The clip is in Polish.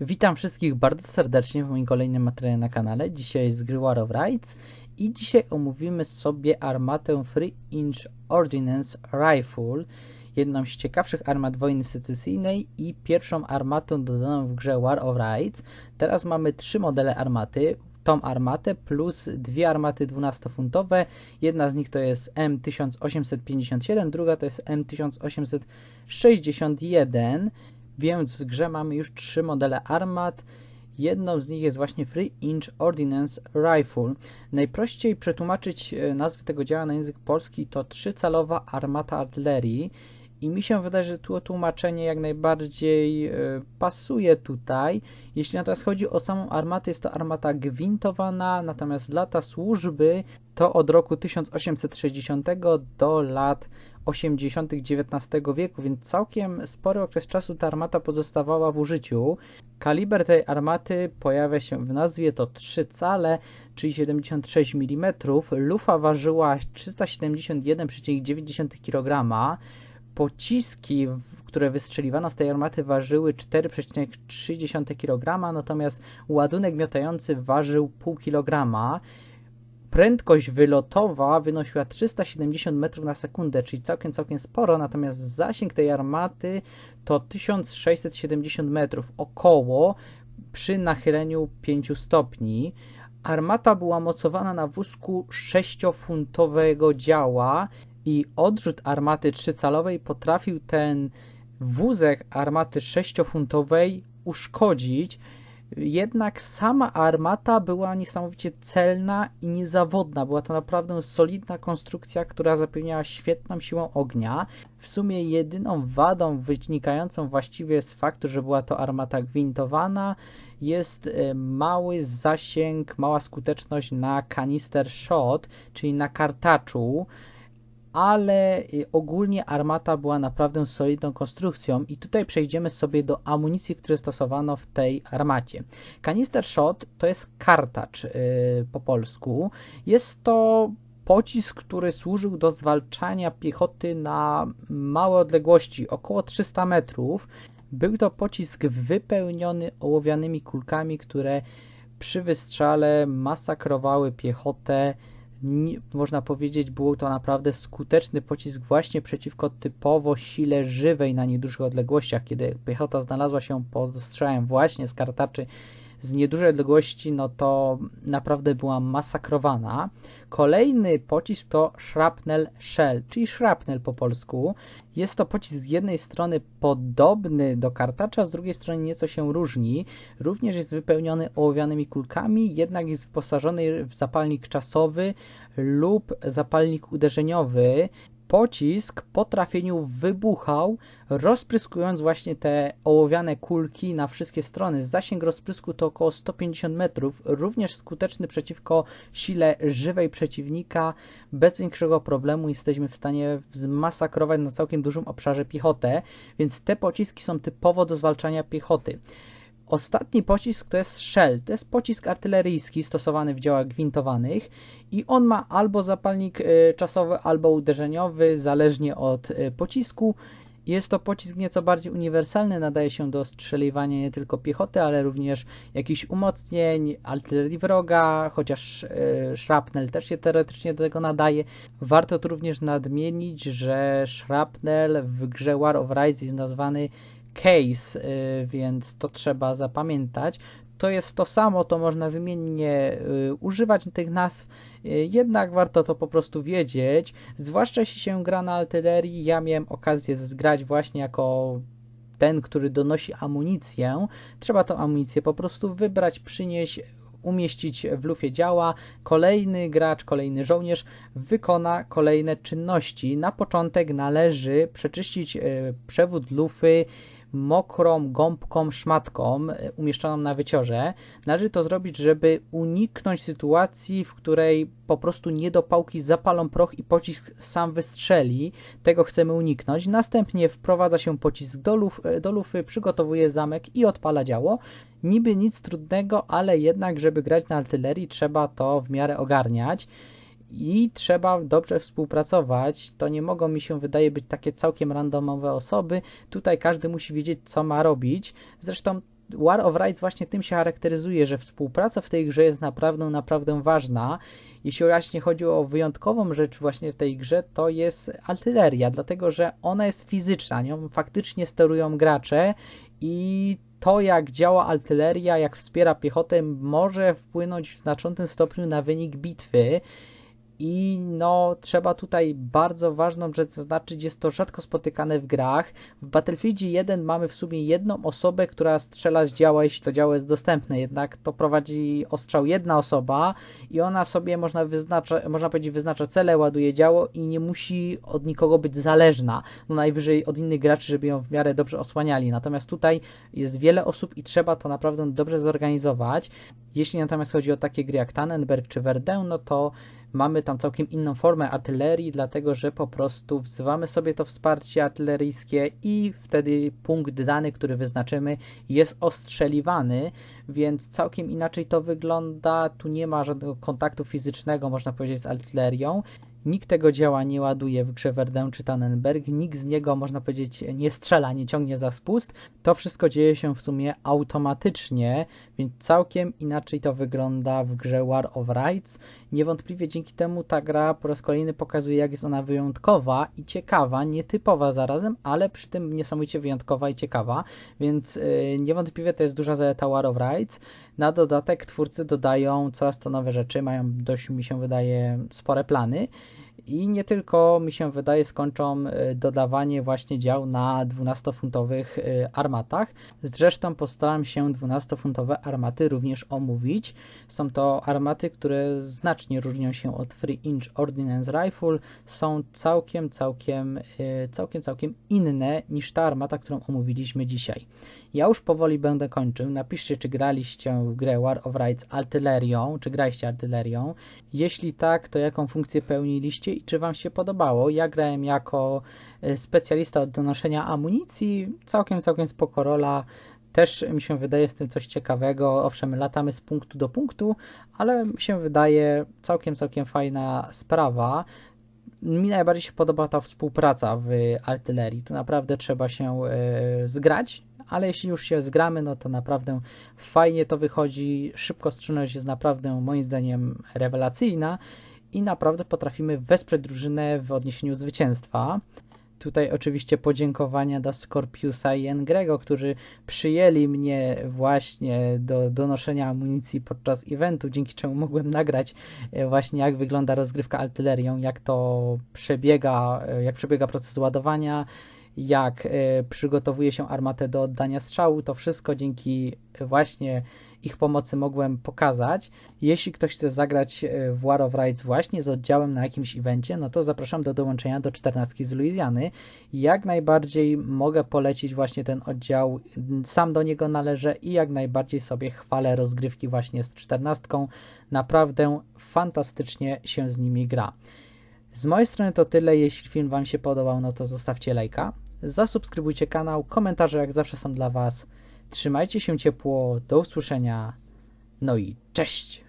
Witam wszystkich bardzo serdecznie w moim kolejnym materiale na kanale. Dzisiaj z gry War of Rights i dzisiaj omówimy sobie armatę Free Inch Ordnance Rifle, jedną z ciekawszych armat wojny secesyjnej i pierwszą armatą dodaną w grze War of Rights. Teraz mamy trzy modele armaty. Tą armatę plus dwie armaty 12-funtowe. Jedna z nich to jest M1857, druga to jest M1861. Więc w grze mamy już trzy modele armat. Jedną z nich jest właśnie Free Inch Ordnance Rifle. Najprościej przetłumaczyć e, nazwę tego działa na język polski to trzycalowa armata artylerii. I mi się wydaje, że tu tłumaczenie jak najbardziej y, pasuje tutaj. Jeśli natomiast chodzi o samą armatę, jest to armata gwintowana, natomiast lata służby to od roku 1860 do lat 80. XIX wieku, więc całkiem spory okres czasu ta armata pozostawała w użyciu. Kaliber tej armaty pojawia się w nazwie, to 3 cale, czyli 76 mm. Lufa ważyła 371,9 kg. Pociski, które wystrzeliwano z tej armaty ważyły 4,3 kg, natomiast ładunek miotający ważył pół kg. Prędkość wylotowa wynosiła 370 metrów na sekundę, czyli całkiem, całkiem sporo, natomiast zasięg tej armaty to 1670 metrów, około przy nachyleniu 5 stopni. Armata była mocowana na wózku 6-funtowego działa i odrzut armaty trzycalowej potrafił ten wózek armaty 6-funtowej uszkodzić, jednak sama armata była niesamowicie celna i niezawodna. Była to naprawdę solidna konstrukcja, która zapewniała świetną siłę ognia. W sumie jedyną wadą wynikającą właściwie z faktu, że była to armata gwintowana, jest e, mały zasięg, mała skuteczność na kanister shot, czyli na kartaczu ale y, ogólnie armata była naprawdę solidną konstrukcją i tutaj przejdziemy sobie do amunicji, które stosowano w tej armacie. Kanister shot to jest kartacz yy, po polsku. Jest to pocisk, który służył do zwalczania piechoty na małe odległości, około 300 metrów. Był to pocisk wypełniony ołowianymi kulkami, które przy wystrzale masakrowały piechotę można powiedzieć, był to naprawdę skuteczny pocisk właśnie przeciwko typowo sile żywej na niedużych odległościach, kiedy piechota znalazła się pod strzałem właśnie z kartaczy z niedużej odległości, no to naprawdę była masakrowana. Kolejny pocisk to shrapnel shell, czyli shrapnel po polsku. Jest to pocisk z jednej strony podobny do kartacza, z drugiej strony nieco się różni. Również jest wypełniony ołowianymi kulkami, jednak jest wyposażony w zapalnik czasowy lub zapalnik uderzeniowy pocisk po trafieniu wybuchał, rozpryskując właśnie te ołowiane kulki na wszystkie strony. Zasięg rozprysku to około 150 metrów, również skuteczny przeciwko sile żywej przeciwnika. Bez większego problemu jesteśmy w stanie zmasakrować na całkiem dużym obszarze piechotę, więc te pociski są typowo do zwalczania piechoty. Ostatni pocisk to jest shell, to jest pocisk artyleryjski stosowany w działach gwintowanych i on ma albo zapalnik y, czasowy, albo uderzeniowy, zależnie od y, pocisku. Jest to pocisk nieco bardziej uniwersalny, nadaje się do strzeliwania nie tylko piechoty, ale również jakichś umocnień, artylerii wroga, chociaż y, shrapnel też się teoretycznie do tego nadaje. Warto tu również nadmienić, że shrapnel w grze War of Rights jest nazwany case, y, więc to trzeba zapamiętać. To jest to samo, to można wymiennie y, używać tych nazw, y, jednak warto to po prostu wiedzieć, zwłaszcza jeśli się gra na artylerii. Ja miałem okazję zgrać właśnie jako ten, który donosi amunicję. Trzeba tą amunicję po prostu wybrać, przynieść, umieścić w lufie działa. Kolejny gracz, kolejny żołnierz wykona kolejne czynności. Na początek należy przeczyścić przewód lufy mokrą gąbką, szmatką e, umieszczoną na wyciorze. Należy to zrobić, żeby uniknąć sytuacji, w której po prostu niedopałki zapalą proch i pocisk sam wystrzeli. Tego chcemy uniknąć. Następnie wprowadza się pocisk do, luf, e, do lufy, przygotowuje zamek i odpala działo. Niby nic trudnego, ale jednak, żeby grać na artylerii, trzeba to w miarę ogarniać i trzeba dobrze współpracować. To nie mogą mi się wydaje być takie całkiem randomowe osoby. Tutaj każdy musi wiedzieć, co ma robić. Zresztą War of Rights właśnie tym się charakteryzuje, że współpraca w tej grze jest naprawdę, naprawdę ważna. Jeśli właśnie chodzi o wyjątkową rzecz właśnie w tej grze, to jest artyleria, dlatego że ona jest fizyczna, nią faktycznie sterują gracze i to, jak działa artyleria, jak wspiera piechotę, może wpłynąć w znaczącym stopniu na wynik bitwy. I no, trzeba tutaj bardzo ważną rzecz zaznaczyć, jest to rzadko spotykane w grach. W Battlefieldzie 1 mamy w sumie jedną osobę, która strzela z działa, jeśli to działo jest dostępne, jednak to prowadzi ostrzał jedna osoba i ona sobie, można, wyznacza, można powiedzieć, wyznacza cele, ładuje działo i nie musi od nikogo być zależna. No najwyżej od innych graczy, żeby ją w miarę dobrze osłaniali. Natomiast tutaj jest wiele osób i trzeba to naprawdę dobrze zorganizować. Jeśli natomiast chodzi o takie gry jak Tannenberg czy Verdun, no to mamy tam całkiem inną formę artylerii, dlatego że po prostu wzywamy sobie to wsparcie artyleryjskie i wtedy punkt dany, który wyznaczymy, jest ostrzeliwany, więc całkiem inaczej to wygląda. Tu nie ma żadnego kontaktu fizycznego, można powiedzieć, z artylerią. Nikt tego działa nie ładuje w grze Verdun czy Tannenberg, nikt z niego, można powiedzieć, nie strzela, nie ciągnie za spust. To wszystko dzieje się w sumie automatycznie, więc całkiem inaczej to wygląda w grze War of Rights. Niewątpliwie dzięki temu ta gra po raz kolejny pokazuje, jak jest ona wyjątkowa i ciekawa, nietypowa zarazem, ale przy tym niesamowicie wyjątkowa i ciekawa, więc yy, niewątpliwie to jest duża zaleta War of Rights. Na dodatek twórcy dodają coraz to nowe rzeczy, mają dość, mi się wydaje, spore plany i nie tylko, mi się wydaje, skończą y, dodawanie właśnie dział na 12-funtowych y, armatach. Zresztą postaram się 12-funtowe armaty również omówić. Są to armaty, które znacznie różnią się od Free Inch Ordnance Rifle. Są całkiem, całkiem, y, całkiem, całkiem inne niż ta armata, którą omówiliśmy dzisiaj. Ja już powoli będę kończył. Napiszcie, czy graliście w grę War of Rights artylerią, czy graliście artylerią. Jeśli tak, to jaką funkcję pełniliście i czy Wam się podobało. Ja grałem jako e, specjalista od donoszenia amunicji. Całkiem, całkiem spoko rola. Też mi się wydaje z tym coś ciekawego. Owszem, latamy z punktu do punktu, ale mi się wydaje całkiem, całkiem fajna sprawa. Mi najbardziej się podoba ta współpraca w artylerii. Tu naprawdę trzeba się e, zgrać ale jeśli już się zgramy, no to naprawdę fajnie to wychodzi. Szybkostrzelność jest naprawdę moim zdaniem rewelacyjna i naprawdę potrafimy wesprzeć drużynę w odniesieniu zwycięstwa. Tutaj oczywiście podziękowania dla Scorpiusa i Engrego, którzy przyjęli mnie właśnie do donoszenia amunicji podczas eventu, dzięki czemu mogłem nagrać e, właśnie jak wygląda rozgrywka artylerią, jak to przebiega, e, jak przebiega proces ładowania, jak e, przygotowuje się armatę do oddania strzału. To wszystko dzięki właśnie ich pomocy mogłem pokazać. Jeśli ktoś chce zagrać e, w War of Rights właśnie z oddziałem na jakimś evencie, no to zapraszam do dołączenia do 14 z Luizjany. Jak najbardziej mogę polecić właśnie ten oddział, sam do niego należę i jak najbardziej sobie chwalę rozgrywki właśnie z 14. Naprawdę fantastycznie się z nimi gra. Z mojej strony to tyle. Jeśli film Wam się podobał, no to zostawcie lajka zasubskrybujcie kanał, komentarze jak zawsze są dla Was. Trzymajcie się ciepło, do usłyszenia, no i cześć!